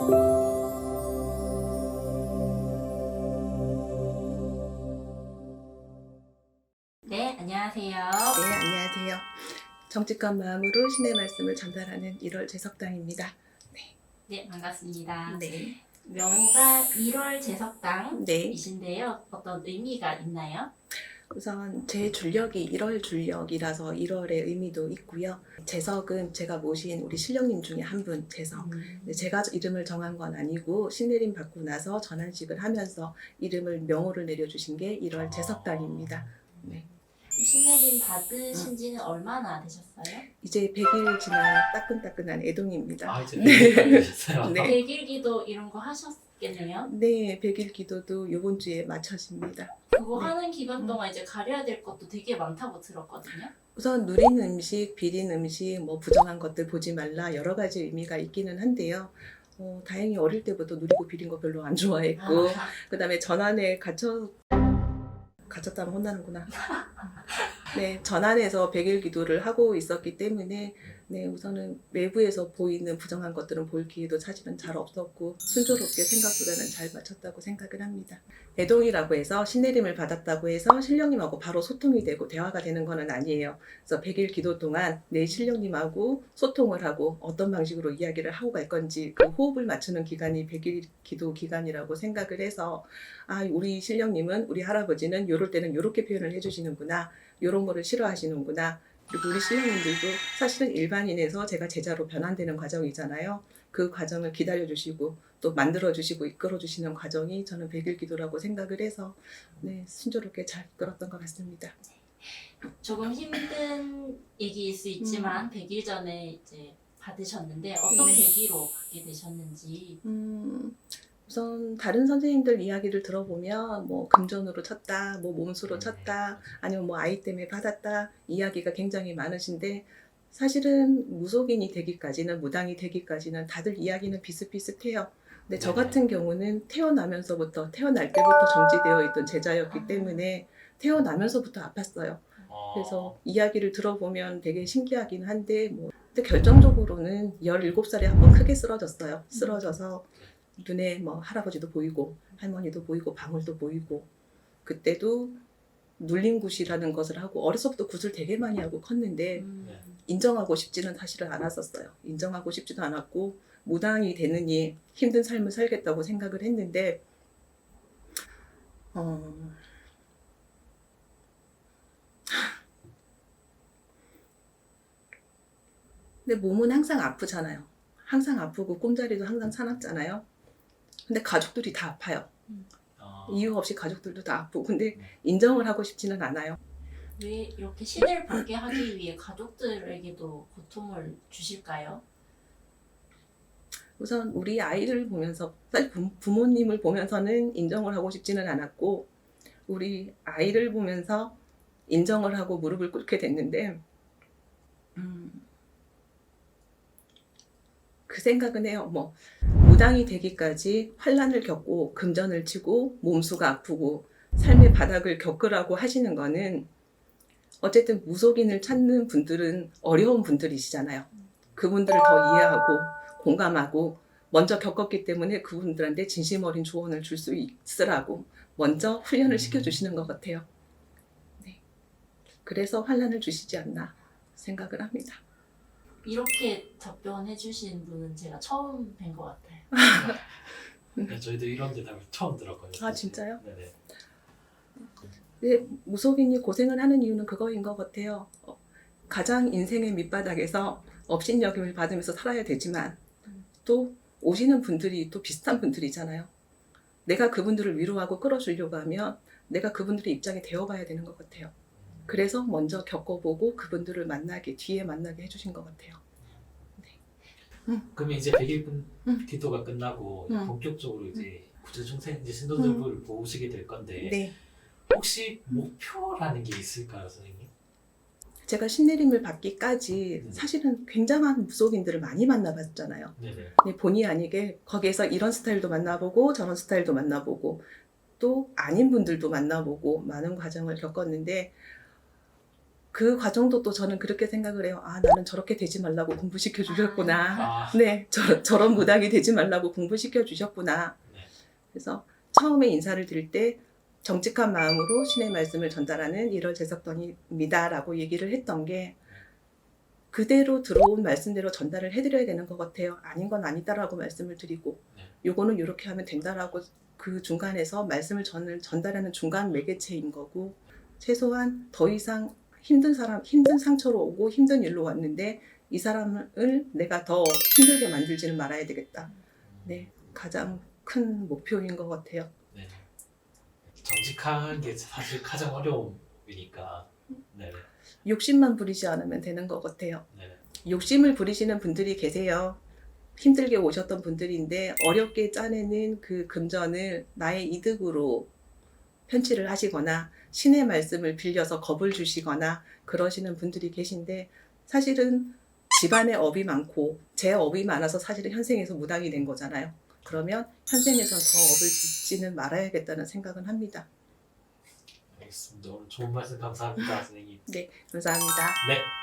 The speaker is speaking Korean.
네, 안녕하세요. 네, 안녕하세요. 정직한 마음으로 신의 말씀을 전달하는 1월 제석당입니다. 네, 네 반갑습니다. 네. 명호가 1월 제석당이신데요. 어떤 의미가 있나요? 우선 제 줄력이 1월 줄력이라서 1월의 의미도 있고요. 제석은 제가 모신 우리 신령님 중에 한 분, 제석. 근데 제가 이름을 정한 건 아니고 신내림 받고 나서 전환식을 하면서 이름을 명호를 내려주신 게 1월 제석당입니다. 네. 신내림 받으신 지는 얼마나 되셨어요? 이제 100일 지난 따끈따끈한 애동입니다. 아 이제 네. 되셨어요. 네. 백일기도 이런 거 하셨겠네요. 네, 100일 기도도 이번 주에 마쳐집니다. 그거 네. 하는 기간 음. 동안 이제 가려야 될 것도 되게 많다고 들었거든요. 우선 누린 음식, 비린 음식, 뭐 부정한 것들 보지 말라 여러 가지 의미가 있기는 한데요. 어, 다행히 어릴 때부터 누리고 비린 거 별로 안 좋아했고 아, 그다음에 전안에 갇혀 갇혔다면 혼나는구나. 네, 전안에서 백일 기도를 하고 있었기 때문에 네, 우선은 외부에서 보이는 부정한 것들은 볼 기회도 사실은 잘 없었고 순조롭게 생각보다는 잘 맞췄다고 생각을 합니다. 애동이라고 해서 신내림을 받았다고 해서 신령님하고 바로 소통이 되고 대화가 되는 것은 아니에요. 그래서 100일 기도 동안 내 신령님하고 소통을 하고 어떤 방식으로 이야기를 하고 갈 건지 그 호흡을 맞추는 기간이 100일 기도 기간이라고 생각을 해서 아, 우리 신령님은 우리 할아버지는 요럴 때는 요렇게 표현을 해주시는구나. 요런 거를 싫어하시는구나. 그리고 우리 신령님들도 사실은 일반인에서 제가 제자로 변환되는 과정이잖아요. 그 과정을 기다려주시고 또 만들어주시고 이끌어주시는 과정이 저는 백일 기도라고 생각을 해서 네, 순조롭게 잘 이끌었던 것 같습니다. 조금 힘든 얘기일 수 있지만 100일 전에 이제 받으셨는데 어떤 음. 네. 계기로 받게 되셨는지 음, 우선 다른 선생님들 이야기를 들어보면 뭐 금전으로 쳤다, 뭐 몸수로 쳤다, 아니면 뭐 아이 때문에 받았다 이야기가 굉장히 많으신데 사실은 무속인이 되기까지는 무당이 되기까지는 다들 이야기는 비슷비슷해요. 근데 저 네. 같은 경우는 태어나면서부터 태어날 때부터 정지되어 있던 제자였기 아. 때문에 태어나면서부터 아팠어요. 어, 그래서 이야기를 들어보면 되게 신기하긴 한데 뭐 근데 결정적으로는 17살에 한 번 크게 쓰러졌어요. 쓰러져서 눈에 뭐 할아버지도 보이고 할머니도 보이고 방울도 보이고 그때도 눌린 굿이라는 것을 하고 어려서부터 굿을 되게 많이 하고 컸는데 음, 네. 인정하고 싶지는 사실은 않았었어요. 인정하고 싶지도 않았고 무당이 되느니 힘든 삶을 살겠다고 생각을 했는데 어... 근데 몸은 항상 아프잖아요. 항상 아프고 꿈자리도 항상 사납잖아요. 근데 가족들이 다 아파요. 어, 이유 없이 가족들도 다 아프고 근데 네. 인정을 하고 싶지는 않아요. 왜 이렇게 신을 받게 하기 위해 가족들에게도 고통을 주실까요? 우선 우리 아이를 보면서 사실 부- 부모님을 보면서는 인정을 하고 싶지는 않았고 우리 아이를 보면서 인정을 하고 무릎을 꿇게 됐는데 음, 그 생각은 해요. 뭐 무당이 되기까지 환란을 겪고 금전을 치고 몸수가 아프고 삶의 바닥을 겪으라고 하시는 거는 어쨌든 무속인을 찾는 분들은 어려운 분들이시잖아요. 그분들을 더 이해하고 공감하고 먼저 겪었기 때문에 그분들한테 진심 어린 조언을 줄 수 있으라고 먼저 훈련을 시켜주시는 것 같아요. 네. 그래서 환란을 주시지 않나 생각을 합니다. 이렇게 답변해 주신 분은 제가 처음 뵌 것 같아요. 네, 저희도 이런 대답을 처음 들었거든요. 아, 진짜요? 네네. 네, 무속인이 고생을 하는 이유는 그거인 것 같아요. 어, 가장 인생의 밑바닥에서 업신여김을 받으면서 살아야 되지만 또 오시는 분들이 또 비슷한 분들이잖아요. 내가 그분들을 위로하고 끌어주려고 하면 내가 그분들의 입장이 되어봐야 되는 것 같아요. 그래서 먼저 겪어보고 그분들을 만나게 뒤에 만나게 해주신 것 같아요. 그러면 이제 100일 음. 기도가 끝나고 음. 본격적으로 이제 구체중생 이제 신도들을 보시게 될 건데 네. 혹시 목표라는 게 있을까요, 선생님? 제가 신내림을 받기까지 음. 사실은 굉장한 무속인들을 많이 만나봤잖아요. 네네. 네, 본의 아니게 거기에서 이런 스타일도 만나보고 저런 스타일도 만나보고 또 아닌 분들도 만나보고 많은 과정을 겪었는데 그 과정도 또 저는 그렇게 생각을 해요. 아, 나는 저렇게 되지 말라고 공부시켜 주셨구나. 아, 네, 저, 저런 무당이 되지 말라고 공부시켜 주셨구나. 네. 그래서 처음에 인사를 드릴 때 정직한 마음으로 신의 말씀을 전달하는 1월 제석don입니다라고 얘기를 했던 게 그대로 들어온 말씀대로 전달을 해드려야 되는 것 같아요. 아닌 건 아니다라고 말씀을 드리고 네. 요거는 이렇게 하면 된다라고 그 중간에서 말씀을 전, 전달하는 중간 매개체인 거고 최소한 더 이상 힘든 사람, 힘든 상처로 오고 힘든 일로 왔는데 이 사람을 내가 더 힘들게 만들지는 말아야 되겠다. 네, 가장 큰 목표인 것 같아요. 네. 정직한 게 사실 가장 어려운 일이니까. 네. 욕심만 부리지 않으면 되는 것 같아요. 네. 욕심을 부리시는 분들이 계세요. 힘들게 오셨던 분들인데 어렵게 짜내는 그 금전을 나의 이득으로 편취를 하시거나 신의 말씀을 빌려서 겁을 주시거나 그러시는 분들이 계신데 사실은 집안에 업이 많고 제 업이 많아서 사실은 현생에서 무당이 된 거잖아요. 그러면 현생에선 더 업을 짓지는 말아야겠다는 생각은 합니다. 알겠습니다. 오늘 좋은 말씀 감사합니다, 선생님. 감사합니다. 네.